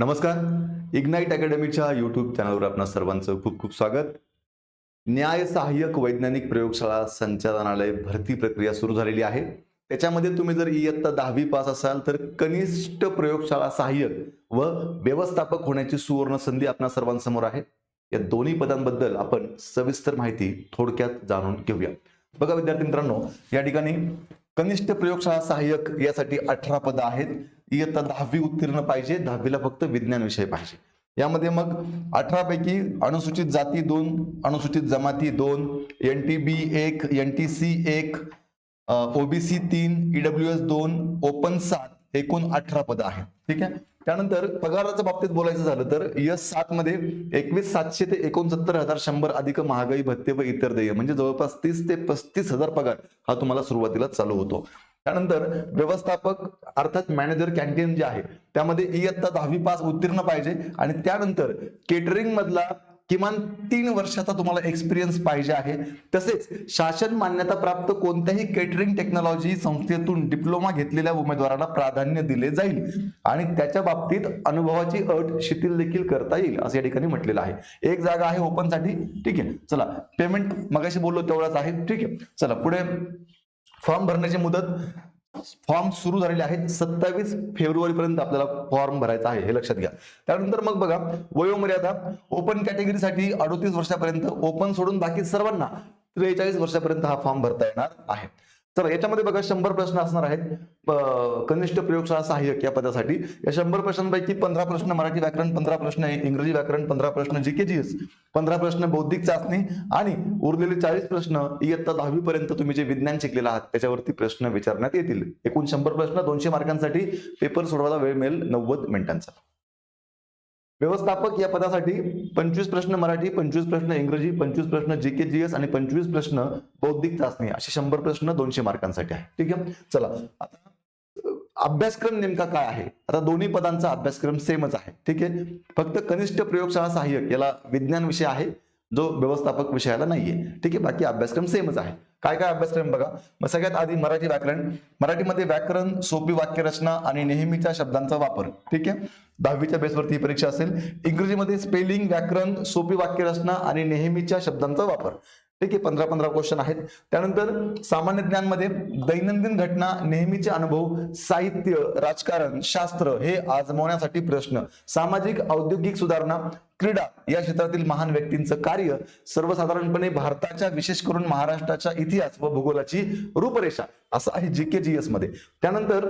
नमस्कार. Ignite अकॅडमीच्या YouTube चॅनलवर आपणा सर्वांचं खूप खूप स्वागत. न्याय सहाय्यक वैज्ञानिक प्रयोगशाळा संचालनालय भरती प्रक्रिया सुरू झालेली आहे. त्याच्यामध्ये तुम्ही जर इयत्ता दहावी पास असाल तर कनिष्ठ प्रयोगशाळा सहाय्यक व व्यवस्थापक होण्याची सुवर्ण संधी आपणा सर्वांसमोर आहे. या दोन्ही पदांबद्दल आपण सविस्तर माहिती थोडक्यात जाणून घेऊया. बघा विद्यार्थी मित्रांनो या ठिकाणी कनिष्ठ प्रयोगशाळा सहाय्यक यासाठी अठरा पदं आहेत. इयत्ता दहावी उत्तीर्ण पाहिजे दहावीला फक्त विज्ञान विषय पाहिजे. यामध्ये मग अठरा पैकी अनुसूचित जाती दोन अनुसूचित जमाती दोन एन टी बी एक एन टी सी एक ओबीसी तीन ईडब्ल्यू एस दोन ओपन सात एकूण अठरा पदं आहेत. ठीक आहे? त्यानंतर पगाराच्या बाबतीत बोलायचं झालं तर यस सात मध्ये एकवीस सातशे ते एकोणसत्तर हजार शंभर अधिक महागाई भत्ते व इतर देय म्हणजे जवळपास तीस ते पस्तीस हजार पगार हा तुम्हाला सुरुवातीला चालू होतो. त्यानंतर व्यवस्थापक अर्थात मॅनेजर कॅन्टीन जे आहे त्यामध्ये इयत्ता दहावी पास उत्तीर्ण पाहिजे आणि त्यानंतर केटरिंग मधला किमान तीन वर्षाचा तुम्हाला एक्सपिरियन्स पाहिजे आहे. तसेच शासन मान्यता प्राप्त कोणत्याही केटरिंग टेक्नॉलॉजी संस्थेतून डिप्लोमा घेतलेल्या उमेदवाराला प्राधान्य दिले जाईल. आणि त्याच्या बाबतीत अनुभवाची अट शिथिल देखील करता येईल असं या ठिकाणी म्हटलेलं आहे. एक जागा आहे ओपनसाठी ठीक आहे. चला पेमेंट मगाशी बोललो तेवढाच आहे ठीक आहे. चला पुढे. फॉर्म भरण्याची मुदत फॉर्म सुरू झालेले आहेत सत्तावीस फेब्रुवारी पर्यंत आपल्याला फॉर्म भरायचा आहे हे लक्षात घ्या. त्यानंतर मग बघा वयोमर्यादा ओपन कॅटेगरीसाठी अडोतीस वर्षापर्यंत ओपन सोडून बाकी सर्वांना त्रेचाळीस वर्षापर्यंत हा फॉर्म भरता येणार आहे. तर याच्यामध्ये बघा शंभर प्रश्न असणार आहेत. कनिष्ठ प्रयोगशाळा सहाय्यक या पदासाठी. या शंभर प्रश्नांपैकी पंधरा प्रश्न मराठी व्याकरण पंधरा प्रश्न इंग्रजी व्याकरण पंधरा प्रश्न जी के जी एस पंधरा प्रश्न बौद्धिक चाचणी आणि उरलेले चाळीस प्रश्न इयत्ता दहावी पर्यंत तुम्ही जे विज्ञान शिकलेला आहात त्याच्यावरती प्रश्न विचारण्यात येतील. एकूण शंभर प्रश्न दोनशे मार्कांसाठी पेपर सोडवायला वेळ मिळेल नव्वद मिनिटांचा. व्यवस्थापक या पदासाठी पंचवीस प्रश्न मराठी पंचवीस प्रश्न इंग्रजी पंचवीस प्रश्न जी के जी एस आणि पंचवीस प्रश्न बौद्धिक चाचणी. असे शंभर प्रश्न दोनशे मार्कांसाठी आहे ठीक आहे? चला. आता अभ्यासक्रम नेमका काय आहे? आता दोन्ही पदांचा अभ्यासक्रम सेमच आहे. ठीक आहे? फक्त कनिष्ठ प्रयोगशाळा सहाय्यक याला विज्ञान विषय आहे. जो व्यवस्थापक विषयाला नाहीये. ठीक आहे बाकी अभ्यासक्रम सेमच आहे. काय काय अभ्यासक्रम बघा? मग सगळ्यात आधी मराठी व्याकरण. मराठीमध्ये व्याकरण सोपी वाक्यरचना आणि नेहमीच्या शब्दांचा वापर. ठीक आहे? दहावीच्या बेसवरती ही परीक्षा असेल. इंग्रजीमध्ये स्पेलिंग व्याकरण सोपी वाक्यरचना आणि नेहमीच्या शब्दांचा वापर. ठीक आहे पंधरा पंधरा क्वेश्चन आहेत. त्यानंतर सामान्य ज्ञानमध्ये दैनंदिन घटना नेहमीचे अनुभव साहित्य राजकारण शास्त्र हे आजमावण्यासाठी प्रश्न. सामाजिक औद्योगिक सुधारणा क्रीडा या क्षेत्रातील महान व्यक्तींचं कार्य सर्वसाधारणपणे भारताच्या विशेष करून महाराष्ट्राच्या इतिहास व भूगोलाची रूपरेषा असं आहे जी के जी एसमध्ये. त्यानंतर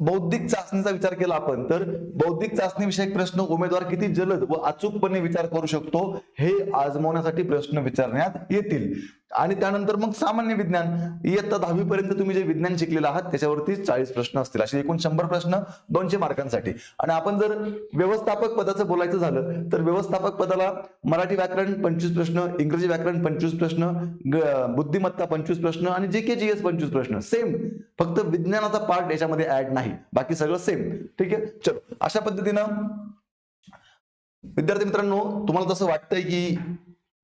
बौद्धिक चाचणीचा विचार केला आपण तर बौद्धिक चाचणी विषयक प्रश्न उमेदवार किती जलद व अचूकपणे विचार करू शकतो हे आजमावण्यासाठी प्रश्न विचारण्यात येतील. आणि त्यानंतर मग सामान्य विज्ञान इयत्ता दहावी पर्यंत तुम्ही जे विज्ञान शिकलेलं आहात त्याच्यावरती चाळीस प्रश्न असतील. असे एकूण शंभर प्रश्न दोनशे मार्कांसाठी. आणि आपण जर व्यवस्थापक पदाचं बोलायचं झालं तर व्यवस्थापक पदाला मराठी व्याकरण पंचवीस प्रश्न इंग्रजी व्याकरण पंचवीस प्रश्न बुद्धिमत्ता पंचवीस प्रश्न आणि जे के जी एस पंचवीस प्रश्न. सेम. फक्त विज्ञानाचा पार्ट याच्यामध्ये ऍड नाही. बाकी सगळं सेम. ठीक आहे? चलो. अशा पद्धतीनं विद्यार्थी मित्रांनो तुम्हाला तसं वाटतंय की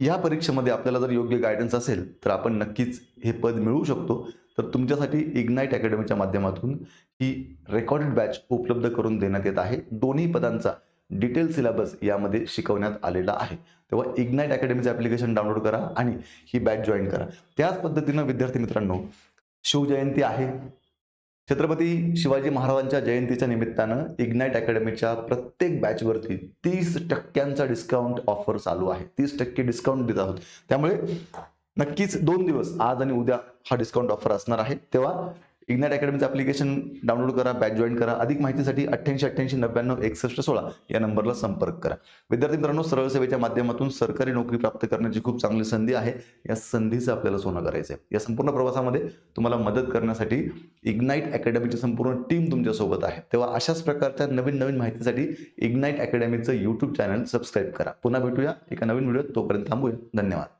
या परीक्षेमध्ये आपल्याला जर योग्य गायडन्स असेल तर आपण नक्कीच हे पद मिळवू शकतो. तर तुमच्यासाठी इग्नाईट अकॅडमीच्या माध्यमातून ही रेकॉर्डेड बॅच उपलब्ध करून देण्यात येत आहे. दोन्ही पदांचा डिटेल सिलेबस यामध्ये शिकवण्यात आलेला आहे. तेव्हा इग्नाईट अकॅडमीचं ॲप्लिकेशन डाउनलोड करा आणि ही बॅच जॉईन करा. त्याच पद्धतीनं विद्यार्थी मित्रांनो शिवजयंती आहे. छत्रपती शिवाजी महाराजांच्या जयंतीच्या निमित्तानं इग्नाईट अकॅडमीच्या प्रत्येक बॅचवरती तीस टक्क्यांचा डिस्काउंट ऑफर चालू आहे. तीस टक्के डिस्काउंट देत आहोत. त्यामुळे नक्कीच दोन दिवस आज आणि उद्या हा डिस्काउंट ऑफर असणार आहे. तेव्हा इग्नॅट अकॅडमीचं ॲप्लिकेशन डाउनलोड करा बॅच जॉईन करा. अधिक माहितीसाठी अठ्ठ्याऐंशी अठ्ठ्याऐंशी नव्याण्णव एकसष्ट सोळा या नंबरला संपर्क करा. विद्यार्थी मित्रांनो सरळ सेवेच्या माध्यमातून सरकारी नोकरी प्राप्त करण्याची खूप चांगली संधी आहे. या संधीचं आपल्याला सोनं करायचं आहे या संपूर्ण प्रवासामध्ये तुम्हाला मदत करण्यासाठी इग्नाईट अकॅडमीची संपूर्ण टीम तुमच्यासोबत आहे. तेव्हा अशाच प्रकारच्या नवीन नवीन माहितीसाठी इग्नाईट अकॅडमीचं यूट्यूब चॅनल सबस्क्राईब करा. पुन्हा भेटूया एका नवीन व्हिडिओत तोपर्यंत थांबूया. धन्यवाद.